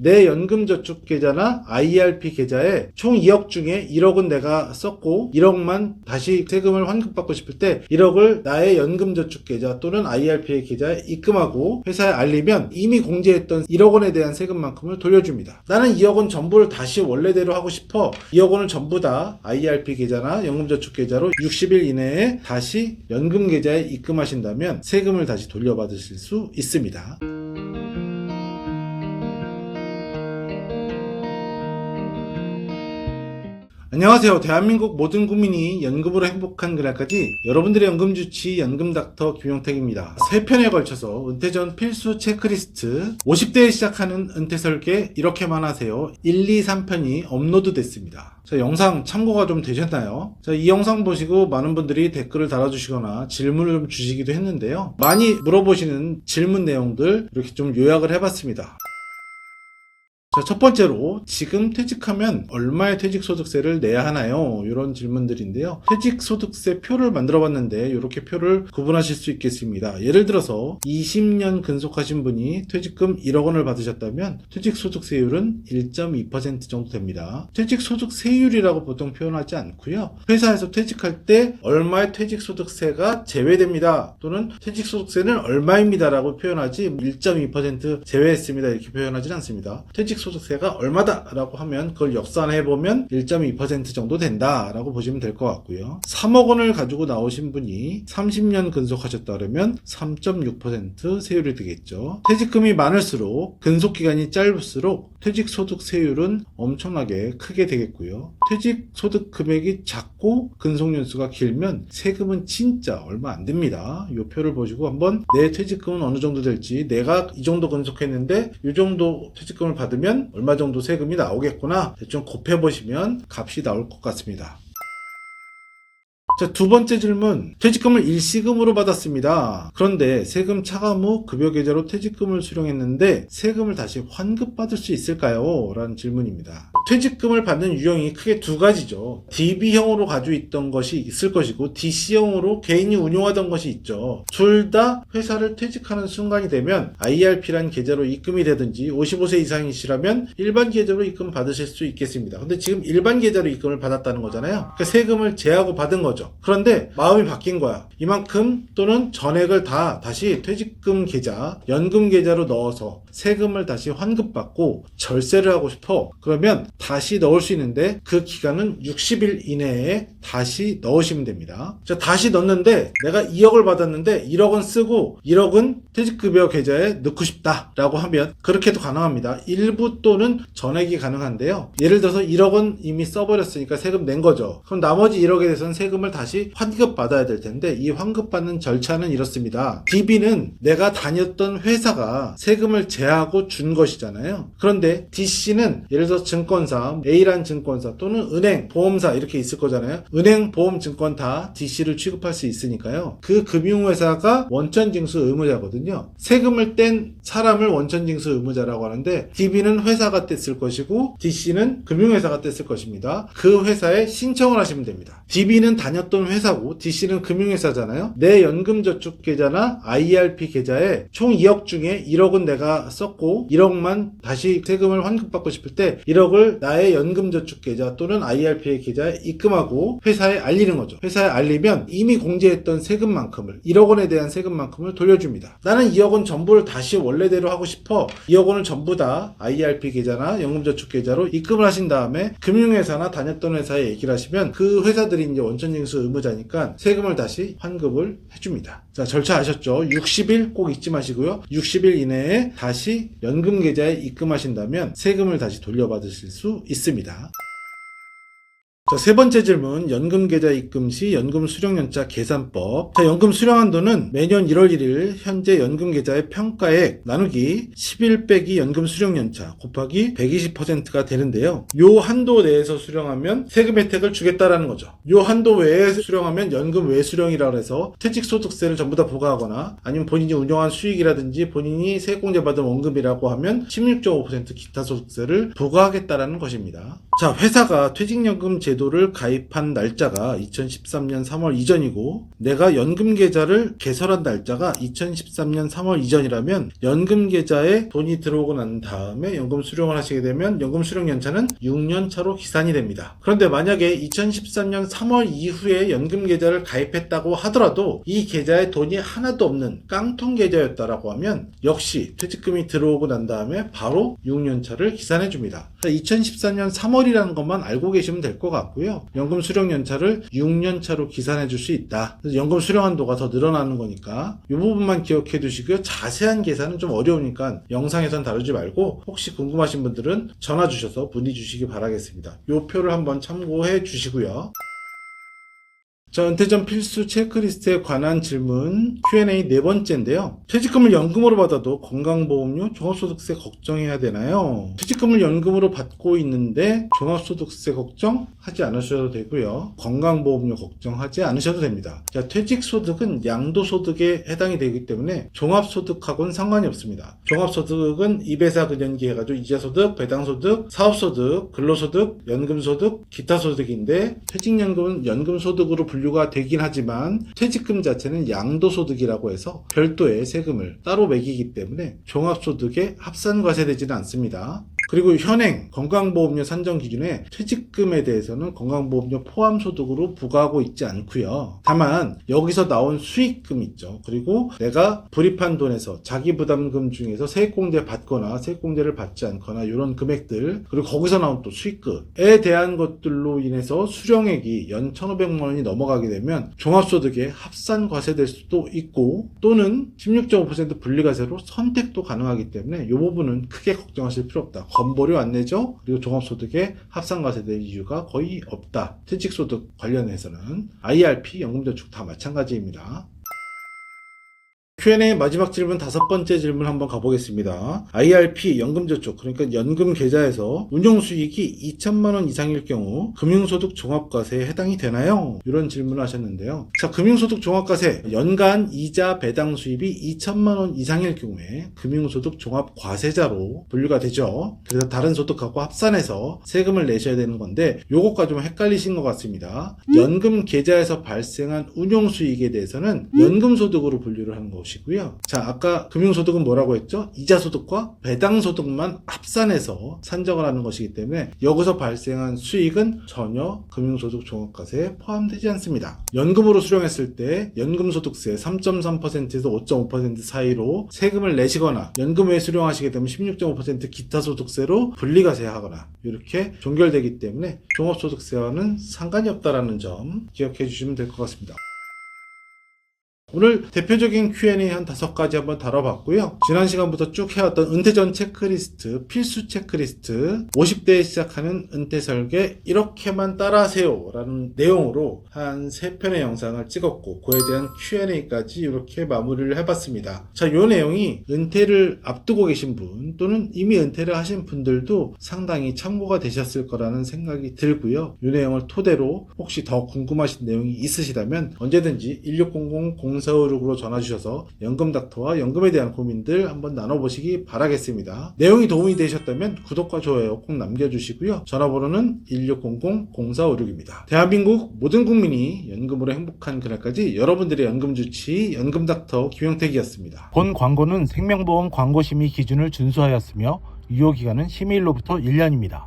내 연금저축계좌나 IRP 계좌에 총 2억 중에 1억은 내가 썼고 1억만 다시 세금을 환급받고 싶을 때 1억을 나의 연금저축계좌 또는 IRP 계좌에 입금하고 회사에 알리면 이미 공제했던 1억 원에 대한 세금만큼을 돌려줍니다. 나는 2억 원 전부를 다시 원래대로 하고 싶어 2억 원을 전부 다 IRP 계좌나 연금저축계좌로 60일 이내에 다시 연금 계좌에 입금하신다면 세금을 다시 돌려받으실 수 있습니다. 안녕하세요. 대한민국 모든 국민이 연금으로 행복한 그날까지 여러분들의 연금 주치 연금 닥터 김용택입니다. 세 편에 걸쳐서 은퇴 전 필수 체크리스트 50대에 시작하는 은퇴 설계 이렇게만 하세요. 1, 2, 3편이 업로드 됐습니다. 자, 영상 참고가 좀 되셨나요? 자, 이 영상 보시고 많은 분들이 댓글을 달아주시거나 질문을 좀 주시기도 했는데요. 많이 물어보시는 질문 내용들 이렇게 좀 요약을 해봤습니다. 자, 첫 번째로 지금 퇴직하면 얼마의 퇴직소득세를 내야 하나요? 이런 질문들인데요. 퇴직소득세 표를 만들어 봤는데 이렇게 표를 구분하실 수 있겠습니다. 예를 들어서 20년 근속하신 분이 퇴직금 1억 원을 받으셨다면 퇴직소득세율은 1.2% 정도 됩니다. 퇴직소득세율이라고 보통 표현하지 않고요. 회사에서 퇴직할 때 얼마의 퇴직소득세가 제외됩니다. 또는 퇴직소득세는 얼마입니다라고 표현하지 1.2% 제외했습니다. 이렇게 표현하지는 않습니다. 퇴직 소득세가 얼마다라고 하면 그걸 역산해 보면 1.2% 정도 된다라고 보시면 될 것 같고요. 3억 원을 가지고 나오신 분이 30년 근속하셨다 그러면 3.6% 세율이 되겠죠. 퇴직금이 많을수록 근속 기간이 짧을수록 퇴직 소득 세율은 엄청나게 크게 되겠고요. 퇴직 소득 금액이 작고 근속 연수가 길면 세금은 진짜 얼마 안 됩니다. 이 표를 보시고 한번 내 퇴직금은 어느 정도 될지 내가 이 정도 근속했는데 이 정도 퇴직금을 받으면 얼마 정도 세금이 나오겠구나 대충 곱해 보시면 값이 나올 것 같습니다. 자, 두 번째 질문. 퇴직금을 일시금으로 받았습니다. 그런데 세금 차감 후 급여 계좌로 퇴직금을 수령했는데 세금을 다시 환급받을 수 있을까요? 라는 질문입니다. 퇴직금을 받는 유형이 크게 두 가지죠. DB형으로 가지고 있던 것이 있을 것이고 DC형으로 개인이 운용하던 것이 있죠. 둘 다 회사를 퇴직하는 순간이 되면 IRP란 계좌로 입금이 되든지 55세 이상이시라면 일반 계좌로 입금 받으실 수 있겠습니다. 근데 지금 일반 계좌로 입금을 받았다는 거잖아요. 그러니까 세금을 제하고 받은 거죠. 그런데 마음이 바뀐 거야. 이만큼 또는 전액을 다 다시 퇴직금 계좌, 연금 계좌로 넣어서 세금을 다시 환급받고 절세를 하고 싶어. 그러면 다시 넣을 수 있는데 그 기간은 60일 이내에 다시 넣으시면 됩니다. 자, 다시 넣는데 내가 2억을 받았는데 1억은 쓰고 1억은 퇴직급여 계좌에 넣고 싶다라고 하면 그렇게도 가능합니다. 일부 또는 전액이 가능한데요. 예를 들어서 1억은 이미 써버렸으니까 세금 낸 거죠. 그럼 나머지 1억에 대해서는 세금을 다시 환급 받아야 될 텐데 이 환급 받는 절차는 이렇습니다. DB는 내가 다녔던 회사가 세금을 제하고 준 것이잖아요. 그런데 DC는 예를 들어서 증권사, A란 증권사 또는 은행, 보험사 이렇게 있을 거잖아요. 은행, 보험, 증권 다 DC를 취급할 수 있으니까요. 그 금융회사가 원천징수 의무자거든요. 세금을 뗀 사람을 원천징수 의무자라고 하는데 DB는 회사가 뗐을 것이고 DC는 금융회사가 뗐을 것입니다. 그 회사에 신청을 하시면 됩니다. DB는 다녔 던 회사고 DC는 금융회사잖아요. 내 연금저축 계좌나 IRP 계좌에 총 2억 중에 1억은 내가 썼고 1억만 다시 세금을 환급받고 싶을 때 1억을 나의 연금저축 계좌 또는 IRP 계좌에 입금하고 회사에 알리는 거죠. 회사에 알리면 이미 공제했던 세금만큼을 1억 원에 대한 세금만큼을 돌려줍니다. 나는 2억 원 전부를 다시 원래대로 하고 싶어 2억 원을 전부 다 IRP 계좌나 연금저축 계좌로 입금을 하신 다음에 금융회사나 다녔던 회사에 얘기를 하시면 그 회사들이 이제 원천 징수 의무자니까 세금을 다시 환급을 해줍니다. 자, 절차 아셨죠? 60일 꼭 잊지 마시고요. 60일 이내에 다시 연금 계좌에 입금하신다면 세금을 다시 돌려받으실 수 있습니다. 자, 세 번째 질문. 연금 계좌 입금 시 연금 수령 연차 계산법. 자, 연금 수령 한도는 매년 1월 1일 현재 연금 계좌의 평가액 나누기 11 빼기 연금 수령 연차 곱하기 120%가 되는데요. 요 한도 내에서 수령하면 세금 혜택을 주겠다라는 거죠. 요 한도 외에 수령하면 연금 외 수령이라 해서 퇴직 소득세를 전부 다 부과하거나 아니면 본인이 운영한 수익이라든지 본인이 세액공제 받은 원금이라고 하면 16.5% 기타 소득세를 부과하겠다라는 것입니다. 자, 회사가 퇴직연금 제도 제도를 가입한 날짜가 2013년 3월 이전이고 내가 연금 계좌를 개설한 날짜가 2013년 3월 이전이라면 연금 계좌에 돈이 들어오고 난 다음에 연금 수령을 하시게 되면 연금 수령 연차는 6년 차로 기산이 됩니다. 그런데 만약에 2013년 3월 이후에 연금 계좌를 가입했다고 하더라도 이 계좌에 돈이 하나도 없는 깡통 계좌였다라고 하면 역시 퇴직금이 들어오고 난 다음에 바로 6년 차를 기산해 줍니다. 2014년 3월이라는 것만 알고 계시면 될 것 같고요. 연금 수령 연차를 6년 차로 기산해 줄 수 있다. 그래서 연금 수령 한도가 더 늘어나는 거니까 이 부분만 기억해 두시고요. 자세한 계산은 좀 어려우니까 영상에선 다루지 말고 혹시 궁금하신 분들은 전화 주셔서 문의 주시기 바라겠습니다. 이 표를 한번 참고해 주시고요. 자, 은퇴전 필수 체크리스트에 관한 질문 Q&A 네 번째인데요. 퇴직금을 연금으로 받아도 건강보험료, 종합소득세 걱정해야 되나요? 퇴직금을 연금으로 받고 있는데 종합소득세 걱정하지 않으셔도 되고요. 건강보험료 걱정하지 않으셔도 됩니다. 자, 퇴직소득은 양도소득에 해당이 되기 때문에 종합소득하고는 상관이 없습니다. 종합소득은 이배사 근연기 해가지고 이자소득, 배당소득, 사업소득, 근로소득, 연금소득, 기타소득인데 퇴직연금은 연금소득으로 분류가 되긴 하지만 퇴직금 자체는 양도소득이라고 해서 별도의 세금을 따로 매기기 때문에 종합소득에 합산과세되지는 않습니다. 그리고 현행 건강보험료 산정 기준에 퇴직금에 대해서는 건강보험료 포함 소득으로 부과하고 있지 않고요. 다만 여기서 나온 수익금 있죠. 그리고 내가 불입한 돈에서 자기 부담금 중에서 세액공제 받거나 세액공제를 받지 않거나 이런 금액들 그리고 거기서 나온 또 수익금에 대한 것들로 인해서 수령액이 연 1,500만 원이 넘어가게 되면 종합소득에 합산 과세될 수도 있고 또는 16.5% 분리과세로 선택도 가능하기 때문에 이 부분은 크게 걱정하실 필요 없다. 건보료 안 내죠? 그리고 종합소득에 합산과세 될 이유가 거의 없다. 퇴직소득 관련해서는 IRP, 연금저축 다 마찬가지입니다. Q&A 마지막 질문 다섯 번째 질문 한번 가보겠습니다. IRP 연금저축 그러니까 연금 계좌에서 운용 수익이 2천만 원 이상일 경우 금융소득 종합과세에 해당이 되나요? 이런 질문을 하셨는데요. 자, 금융소득 종합과세 연간 이자 배당 수입이 2천만 원 이상일 경우에 금융소득 종합과세자로 분류가 되죠. 그래서 다른 소득하고 합산해서 세금을 내셔야 되는 건데 요것과 좀 헷갈리신 것 같습니다. 연금 계좌에서 발생한 운용 수익에 대해서는 연금소득으로 분류를 하는 것이 고요. 자, 아까 금융소득은 뭐라고 했죠? 이자소득과 배당소득만 합산해서 산정을 하는 것이기 때문에 여기서 발생한 수익은 전혀 금융소득 종합과세에 포함되지 않습니다. 연금으로 수령했을 때 연금소득세 3.3%에서 5.5% 사이로 세금을 내시거나 연금 외에 수령하시게 되면 16.5% 기타 소득세로 분리과세하거나 이렇게 종결되기 때문에 종합소득세와는 상관이 없다라는 점 기억해 주시면 될 것 같습니다. 오늘 대표적인 Q&A 한 다섯 가지 한번 다뤄봤고요. 지난 시간부터 쭉 해왔던 은퇴 전 체크리스트, 필수 체크리스트, 50대에 시작하는 은퇴 설계 이렇게만 따라하세요 라는 내용으로 한 세 편의 영상을 찍었고 그에 대한 Q&A까지 이렇게 마무리를 해봤습니다. 자, 요 내용이 은퇴를 앞두고 계신 분 또는 이미 은퇴를 하신 분들도 상당히 참고가 되셨을 거라는 생각이 들고요. 이 내용을 토대로 혹시 더 궁금하신 내용이 있으시다면 언제든지 1600 0456으로 전화 주셔서 연금 닥터와 연금에 대한 고민들 한번 나눠보시기 바라겠습니다. 내용이 도움이 되셨다면 구독과 좋아요 꼭 남겨주시고요. 전화번호는 1600-0456입니다. 대한민국 모든 국민이 연금으로 행복한 그날까지 여러분들의 연금 주치 연금 닥터 김영택이었습니다. 본 광고는 생명보험 광고심의 기준을 준수하였으며 유효기간은 심의일로부터 1년입니다.